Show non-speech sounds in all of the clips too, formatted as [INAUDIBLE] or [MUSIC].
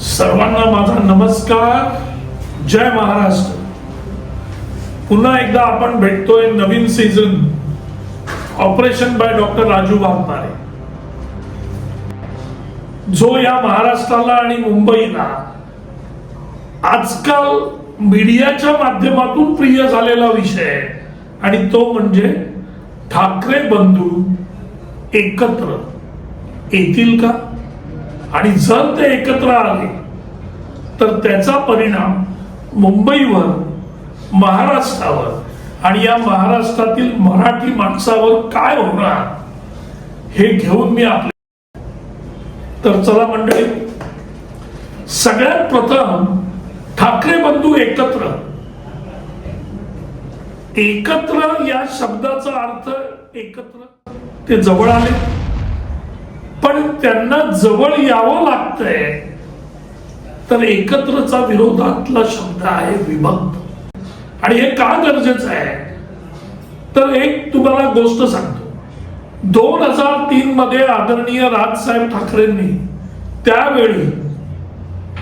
सर्वांना माझा नमस्कार. जय महाराष्ट्र. पुन्हा एकदा आपण भेटतोय नवीन season operation by doctor Raju Waghmare. जो या महाराष्ट्राला आणि मुंबईला आजकाल मीडियाच्या माध्यमातून प्रिय झालेला विषय आणि तो म्हणजे ठाकरे बंधू एकत्र येतील का? आणि जर ते एकत्र आले तर त्याचा परिणाम मुंबईवर महाराष्ट्रावर आणि या महाराष्ट्रातील मराठी माणसावर काय होणार हे घेऊन मी आपले तर चला मंडळी सगळ्यात प्रथम ठाकरे बंधू एकत्र. एकत्र या शब्दाचा अर्थ एकत्र. ते जवळ आले. पण त्यांना जवळ यावं लागतंय. तर एकत्रचा विरोधातला शब्द आहे विभक्त. आणि हे का गरजेचं आहे? तर एक तुम्हाला गोष्ट सांगतो. दोन हजार तीन मध्ये आदरणीय राजसाहेब ठाकरेंनी त्यावेळी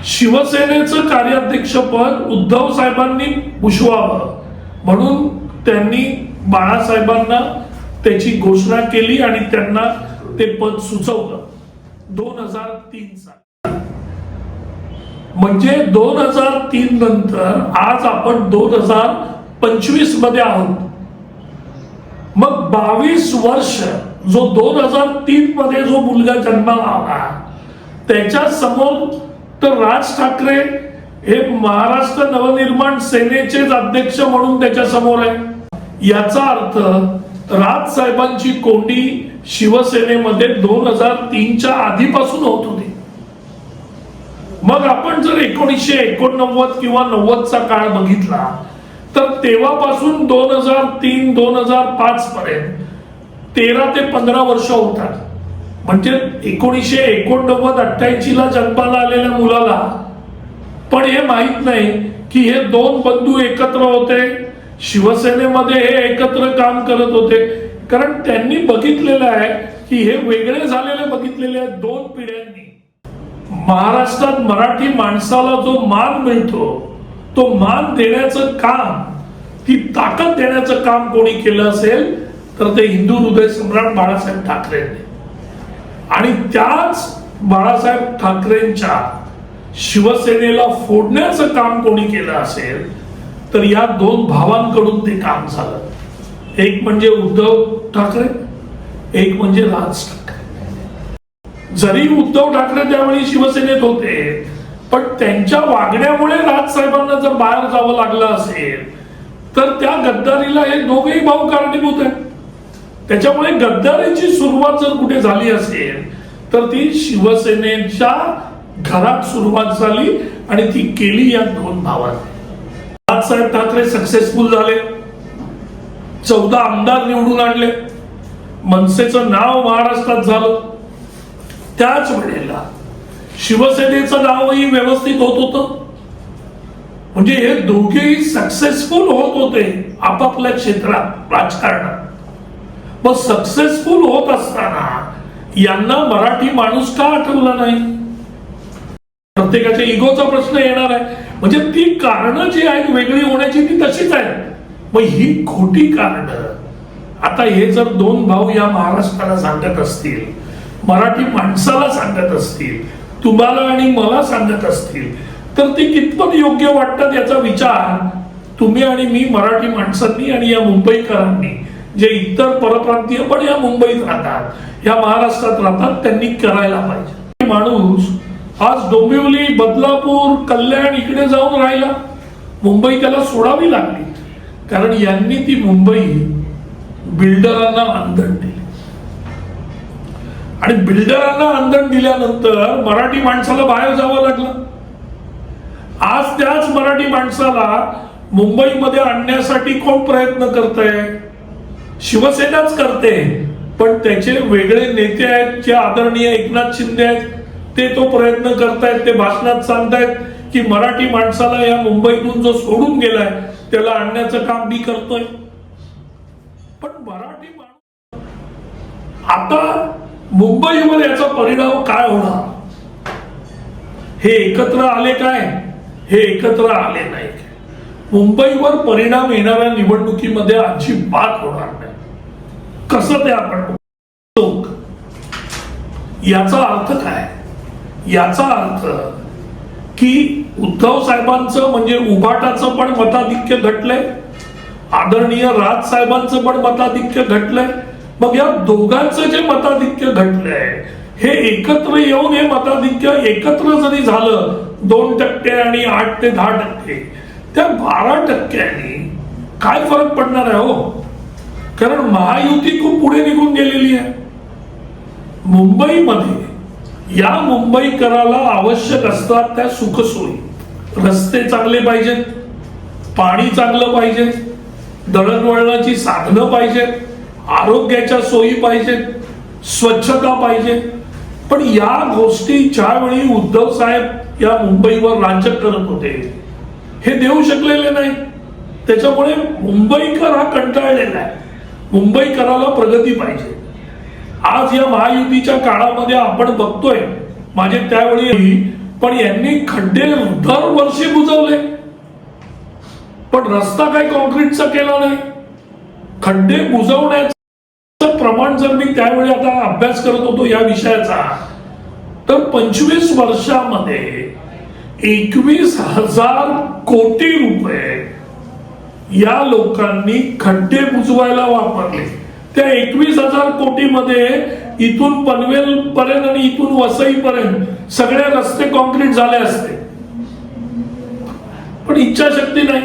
शिवसेनेचं कार्याध्यक्ष पद उद्धव साहेबांनी भूषवावं. म्हणून त्यांनी बाळासाहेबांना त्याची घोषणा केली आणि त्यांना ते पद सुचवलं. दोन हजार तीन साली म्हणजे दोन हजार तीन नंतर आज आपण दोन हजार पंचवीसमध्ये आहोत. मग बावीस वर्ष जो दोन हजार तीन मध्ये जो मुलगा जन्माला आला त्याच्यासमोर तर राज ठाकरे हे महाराष्ट्र नवनिर्माण सेनेचेच अध्यक्ष म्हणून त्याच्यासमोर आहे. याचा अर्थ राज साहेबांची कोंडी शिवसेनेमध्ये दोन हजार तीनच्या आधीपासून होत होती. मग आपण जर एकोणीसशे एकोणनव्वद किंवा नव्वदचा काळ बघितला तर तेव्हापासून दोन हजार तीन दोन हजार पाच पर्यंत तेरा ते पंधरा वर्ष होतात. म्हणजे एकोणीसशे एकोणनव्वद अठ्ठ्याऐंशी ला जन्माला आलेल्या मुलाला पण हे माहीत नाही की हे दोन बंधू एकत्र होते शिवसेनेमध्ये हे एकत्र काम करत होते. कारण त्यांनी बघितलेलं आहे की हे वेगळे झालेले बघितलेले आहेत दोन पिढ्यांनी. महाराष्ट्रात मराठी माणसाला जो मान मिळतो तो मान देण्याचं काम ती ताकद देण्याचं काम कोणी केलं असेल तर ते हिंदू हृदय सम्राट बाळासाहेब ठाकरेंनी. आणि त्याच बाळासाहेब ठाकरेंच्या शिवसेनेला फोडण्याचं काम कोणी केलं असेल तर या दोन भावांकडून ते काम झालं. एक म्हणजे उद्धव ठाकरे एक म्हणजे राज ठाकरे. जरी उद्धव ठाकरे त्यावेळी शिवसेनेत होते पण त्यांच्या वागण्यामुळे राजसाहेबांना जर बाहेर जावं लागलं असेल तर त्या गद्दारीला हे दोघेही भाऊ कारणीभूत आहे त्याच्यामुळे गद्दारीची सुरुवात जर कुठे झाली असेल तर ती शिवसेनेच्या घरात सुरुवात झाली आणि ती केली या दोन भावांनी. राजसाहेब ठाकरे सक्सेसफुल झाले. चौदा आमदार निवडून आणले. मनसेचं नाव महाराष्ट्रात झालं. त्याच वेळेला शिवसेनेचं नावही व्यवस्थित होत होतं. म्हणजे हे दोघेही सक्सेसफुल होत होते आपापल्या क्षेत्रात राजकारणात. मग सक्सेसफुल होत असताना यांना मराठी माणूस का आठवला नाही? प्रत्येकाच्या इगोचा प्रश्न येणार आहे. म्हणजे ती कारणं जी आहेत वेगळी होण्याची ती तशीच आहेत. मग ही खोटी कारणं आता हे जर दोन भाऊ या महाराष्ट्राला सांगत असतील मराठी माणसाला सांगत असतील तुम्हाला आणि मला सांगत असतील तर ते कितपत योग्य वाटतात याचा विचार तुम्ही आणि मी मराठी माणसांनी आणि या मुंबईकरांनी जे इतर परप्रांतीय पण या मुंबईत राहतात या महाराष्ट्रात राहतात त्यांनी करायला पाहिजे. माणूस आज डोंबिवली बदलापूर कल्याण इकडे जाऊन राहिला. मुंबई त्याला सोडावी लागली. कारण यांनी ती मुंबई बिल्डरांना आंदण दिली. आणि बिल्डरांना आंदण दिल्यानंतर मराठी माणसाला बाहेर जावं लागलं. आज त्याच मराठी माणसाला मुंबईमध्ये आणण्यासाठी कोण प्रयत्न करत शिवसेनाच करते. पण त्याचे वेगळे नेते आहेत जे आदरणीय एकनाथ शिंदे आहेत ते तो प्रयत्न करतायत ते भाषणात सांगतायत की मराठी माणसाला या मुंबईतून जो सोडून गेलाय त्याला आणण्याचं काम मी करतोय. पण मराठी माणूस आता मुंबईवर याचा परिणाम काय होणार? हे एकत्र आले काय? हे एकत्र आले नाही मुंबईवर परिणाम येणाऱ्या निवडणुकीमध्ये अजिबात होणार नाही. कसं ते आपण याचा अर्थ काय? याचा अर्थ की उद्धव साहेबांचं म्हणजे उभाटाचं पण मताधिक्य घटलंय. आदरणीय राज साहेबांचं पण मताधिक्य घटलंय. मग या दोघांचं जे मताधिक्य घटलंय हे एकत्र येऊन हे मताधिक्य एकत्र जरी झालं दोन टक्के आणि आठ ते दहा टक्के त्या बारा टक्क्यांनी काय फरक पडणार आहे हो? कारण महायुती खूप पुढे निघून गेलेली आहे. मुंबईमध्ये या मुंबईकराला आवश्यक असतात त्या सुखसोयी रस्ते चांगले पाहिजेत पाणी चांगलं पाहिजे दळणवळणाची साधनं पाहिजेत आरोग्याच्या सोयी पाहिजेत स्वच्छता पाहिजे. पण या गोष्टी ज्यावेळी उद्धव साहेब या मुंबईवर राज्य करत होते हे देऊ शकलेले नाही. त्याच्यामुळे मुंबईकर हा कंटाळलेला आहे. मुंबईकराला प्रगती पाहिजे. आज या महायुतीच्या काळामध्ये आपण बघतोय माझे त्यावेळी पण यांनी खड्डे दरवर्षी बुजवले. पण रस्ता काय कॉन्क्रीटचा केला नाही? खड्डे बुजवण्याचं प्रमाण जर मी त्यावेळी आता अभ्यास करत होतो या विषयाचा तर पंचवीस वर्षामध्ये एकवीस हजार कोटी रुपये या लोकांनी खड्डे बुजवायला वापरले. त्या एकवीस हजार कोटीमध्ये इथून पनवेल पर्यंत आणि इथून वसई पर्यंत सगळे रस्ते कॉन्क्रीट झाले असते. पण इच्छाशक्ती नाही.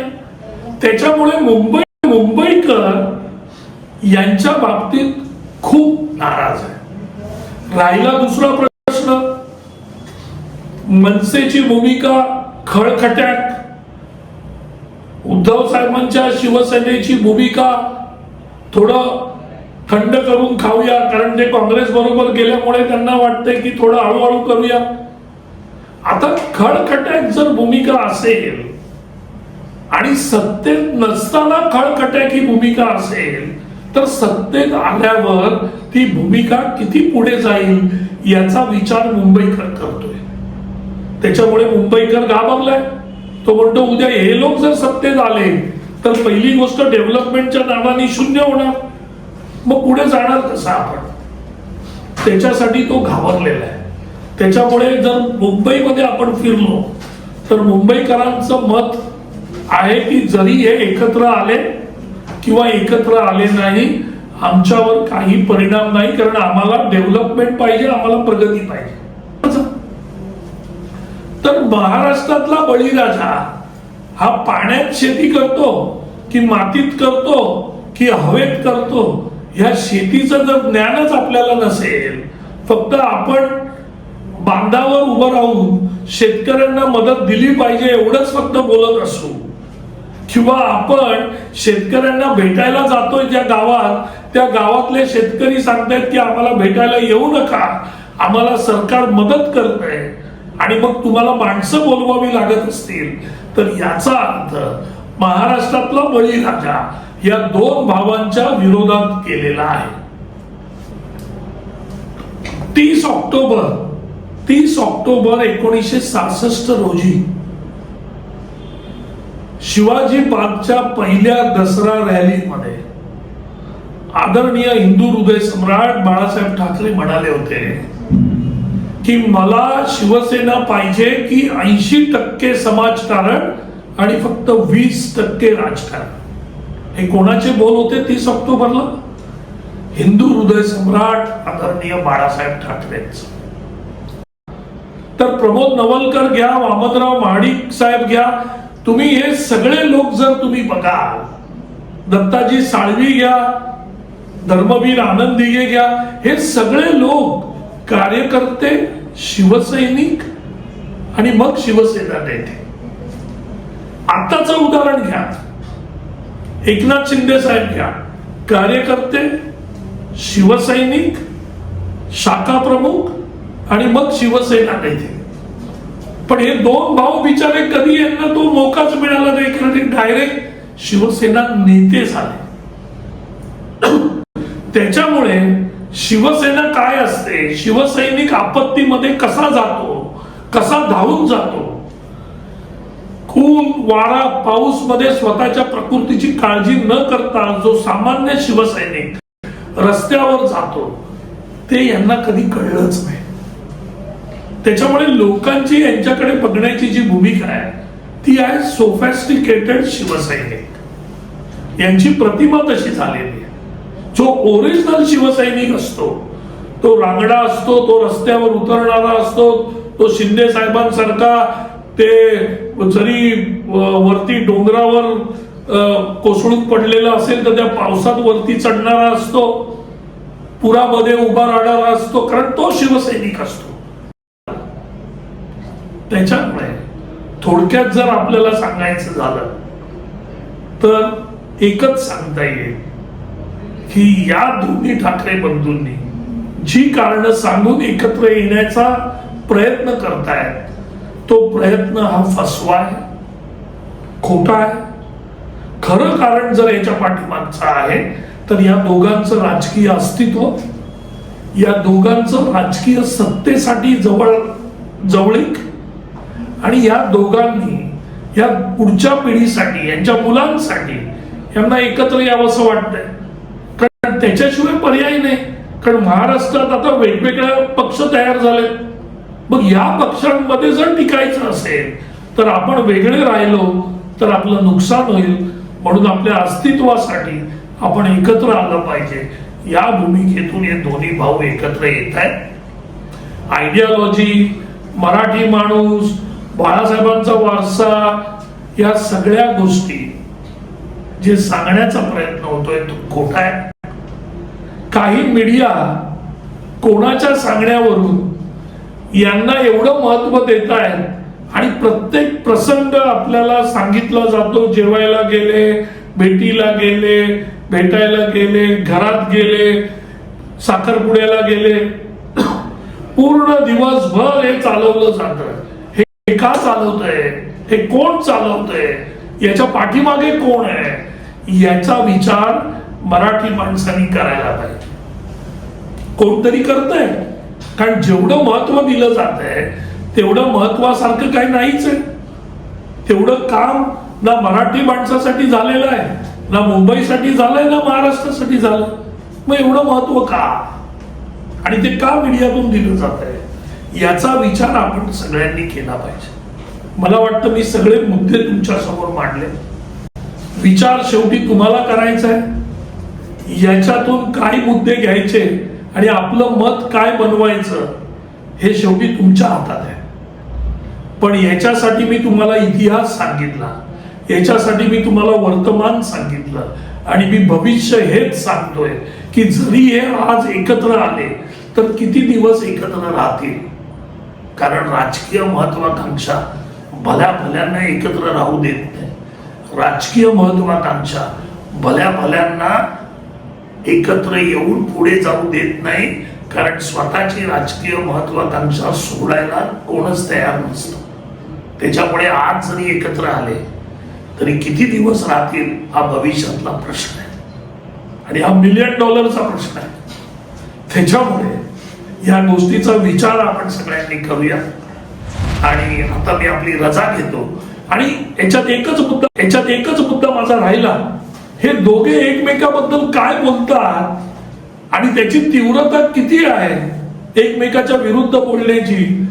त्याच्यामुळे मुंबई मुंबईकर यांच्या बाबतीत खूप नाराज आहे. राहिला दुसरा प्रश्न. मनसेची भूमिका खळखट्यात. उद्धव साहेबांच्या शिवसेनेची भूमिका थोडं थंड करून खाऊया कारण ते काँग्रेस बरोबर गेल्यामुळे त्यांना वाटतंय की थोडं हळूहळू करूया. आता खळखट्यात जर भूमिका असेल आणि सत्तेत नसताना खळखट्याक ही भूमिका असेल तर सत्तेत आल्यावर ती भूमिका किती पुढे जाईल याचा विचार मुंबईकर करतोय. त्याच्यामुळे मुंबईकर घाबरलाय. तो म्हणतो उद्या हे लोक जर सत्तेत आले तर पहिली गोष्ट डेव्हलपमेंटच्या नावाने शून्य होणार. मग पुढे जाणार कसं आपण? त्याच्यासाठी तो घाबरलेला आहे. त्याच्यामुळे जर मुंबईमध्ये आपण फिरलो तर मुंबईकरांचं मत आहे की जरी हे एकत्र आले किंवा एकत्र आले नाही आमच्यावर काही परिणाम नाही कारण आम्हाला डेव्हलपमेंट पाहिजे आम्हाला प्रगती पाहिजे. तर महाराष्ट्रातला बळीराजा हा पाण्यात शेती करतो की मातीत करतो की हवेत करतो ह्या शेतीचं जर ज्ञानच आपल्याला नसेल फक्त आपण बांधावर उभं राहून शेतकऱ्यांना मदत दिली पाहिजे एवढंच फक्त बोलत असू. किंवा आपण शेतकऱ्यांना भेटायला जातोय ज्या गावात त्या गावातले शेतकरी सांगतायत की आम्हाला भेटायला येऊ नका आम्हाला सरकार मदत करत आणि मग तुम्हाला माणसं बोलवावी लागत असतील. तर याचा अर्थ महाराष्ट्रातला बळीराजा या दोन भावांच्या विरोधात केलेला आहे. तीस ऑक्टोबर तीस ऑक्टोबर एकोणीसशे सहासष्ट रोजी शिवाजी पार्कच्या पहिल्या दसरा रॅलीमध्ये आदरणीय हिंदू हृदय सम्राट बाळासाहेब ठाकरे म्हणाले होते की मला शिवसेना पाहिजे की ऐंशी टक्के समाजकारण आणि फक्त वीस टक्के राजकारण. हे कोणाचे बोल होते तीस ऑक्टोबरला? हिंदू हृदय सम्राट आदरणीय बाळासाहेब ठाकरेच. तर प्रमोद नवलकर घ्या वामदराव महाडिक साहेब घ्या तुम्ही हे सगळे लोक जर तुम्ही बघाल दत्ताजी साळवी घ्या धर्मवीर आनंद दिघे घ्या हे सगळे लोक कार्यकर्ते शिवसैनिक आणि मग शिवसेना नेते. आताच उदाहरण घ्या. एकनाथ शिंदे साहेब घ्या. कार्यकर्ते शिवसैनिक शाखा प्रमुख आणि मग शिवसेना नेते. पण हे दोन भाऊ बिचारे कधी यांना तो मोकाच मिळाला नाही कारण डायरेक्ट शिवसेना नेते झाले. त्याच्यामुळे शिवसेना काय असते? शिवसैनिक आपत्तीमध्ये कसा जातो? कसा धावून जातो? खून वारा पाऊसमध्ये स्वतःच्या प्रकृतीची काळजी न करता जो सामान्य शिवसैनिक रस्त्यावर जातो ते यांना कधी कळलंच नाही. त्याच्यामुळे लोकांची यांच्याकडे बघण्याची जी भूमिका आहे ती आहे सोफॅस्टिकेटेड शिवसैनिक. यांची प्रतिमा तशी झालेली आहे. जो ओरिजिनल शिवसैनिक असतो तो रांगडा असतो तो रस्त्यावर उतरणारा असतो तो शिंदे साहेबांसारखा ते जरी वरती डोंगरावर कोसळून पडलेला असेल तर त्या पावसात वरती चढणारा असतो पुरामध्ये उभा राहणारा असतो कारण तो शिवसैनिक असतो. त्याच्यामुळे थोडक्यात जर आपल्याला सांगायचं झालं तर एकच सांगता येईल की या दोन्ही ठाकरे बंधूंनी जी कारण सांगून एकत्र येण्याचा प्रयत्न करतायत तो प्रयत्न हा फसवा आहे? खोटा आहे? खरं कारण जर याच्या पाठीमागचं आहे तर या दोघांचं राजकीय अस्तित्व या दोघांचं राजकीय सत्तेसाठी जवळ जवळीक आणि या दोघांनी या पुढच्या पिढीसाठी यांच्या मुलांसाठी यांना एकत्र यावंसं वाटतंय. कारण त्याच्याशिवाय पर्याय नाही. कारण महाराष्ट्रात आता वेगवेगळ्या पक्ष तयार झाले मग या पक्षांमध्ये जर टिकायचं असेल तर आपण वेगळे राहिलो तर आपलं नुकसान होईल. म्हणून आपल्या अस्तित्वासाठी आपण एकत्र आलं पाहिजे. या भूमिकेतून हे दोन्ही भाऊ एकत्र येत आहेत. आयडिओलॉजी मराठी माणूस बाळासाहेबांचा वारसा या सगळ्या गोष्टी जे सांगण्याचा प्रयत्न होतोय तो खोटा आहे. काही मीडिया कोणाच्या सांगण्यावरून यांना एवढं महत्त्व देत आहेत. आणि प्रत्येक प्रसंग आपल्याला सांगितला जातो जेवायला गेले भेटीला गेले भेटायला गेले घरात गेले साखरपुड्याला गेले. [CLEARS THROAT] पूर्ण दिवसभर हे चालवलं जातं हे हे का चालवतंय? हे कोण चालवतंय? याच्या पाठीमागे कोण आहे? याचा विचार मराठी माणसांनी करायला पाहिजे. कोणतरी करतंय? कारण जेवढं महत्त्व दिलं जात आहे तेवढं महत्वासारखं काही नाहीच आहे. तेवढं काम ना मराठी माणसासाठी झालेलं आहे ना मुंबईसाठी झालंय ना महाराष्ट्रासाठी झालं मग एवढं महत्त्व का? आणि ते का मीडियातून दिलं जात आहे याचा विचार आपण सगळ्यांनी केला पाहिजे. मला वाटतं मी सगळे मुद्दे तुमच्यासमोर मांडले. विचार शेवटी तुम्हाला करायचा आहे. याच्यातून काही मुद्दे घ्यायचे आणि आपलं मत काय बनवायचं हे शेवटी तुमच्या हातात आहे. पण याच्यासाठी मी तुम्हाला इतिहास सांगितला. याच्यासाठी मी तुम्हाला वर्तमान सांगितलं. आणि मी भविष्य हेच सांगतोय की जरी हे आज एकत्र आले तर किती दिवस एकत्र राहतील? कारण राजकीय महत्वाकांक्षा भल्या भल्यांना एकत्र राहू देत नाही. राजकीय महत्वाकांक्षा भल्या भल्यांना एकत्र येऊन पुढे जाऊ देत नाही कारण स्वतःची राजकीय महत्वाकांक्षा सोडायला कोणच तयार नसतं. त्याच्यामुळे आज जरी एकत्र आले तरी किती दिवस राहतील हा भविष्यातला प्रश्न आहे. आणि हा मिलियन डॉलरचा प्रश्न आहे. त्याच्यामुळे या गोष्टीचा विचार आपण सगळ्यांनी करूया. आणि आता मी आपली रजा घेतो. आणि याच्यात एकच मुद्दा याच्यात एकच मुद्दा माझा राहिला. हे दोघे एकमेकाबद्दल काय बोलतात? आणि त्याची तीव्रता किती आहे? एकमेकाच्या विरुद्ध बोलण्याची.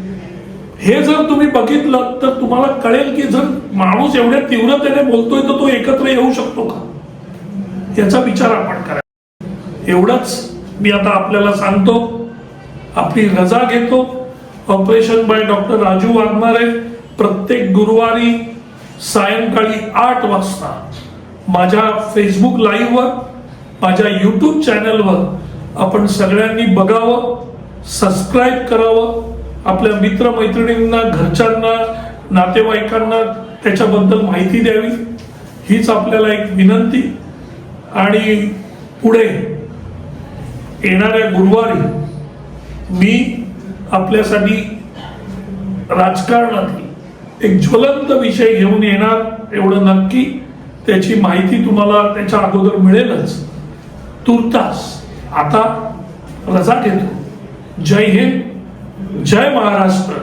हे जर तुम्ही बघितलं तर तुम्हाला कळेल की जर माणूस एवढ्या तीव्रतेने बोलतोय तर तो एकत्र येऊ शकतो का? याचा विचार आपण करा एवढंच मी आता आपल्याला सांगतो. आपली रजा घेतो. Operation by doctor Raju Waghmare प्रत्येक गुरुवारी सायंकाळी आठ वाजता. माझ्या फेसबुक लाईव्हवर माझ्या यूट्यूब चॅनलवर आपण सगळ्यांनी बघावं सबस्क्राईब करावं. आपल्या मित्रमैत्रिणींना घरच्यांना नातेवाईकांना त्याच्याबद्दल माहिती द्यावी. हीच आपल्याला एक विनंती. आणि पुढे येणाऱ्या गुरुवारी मी आपल्यासाठी राजकारणातील एक ज्वलंत विषय घेऊन येणार एवढं नक्की त्याची माहिती तुम्हाला त्याच्या अगोदर मिळेलच. तुर्तास. आता रजा घेतो. जय हिंद. जय महाराष्ट्र.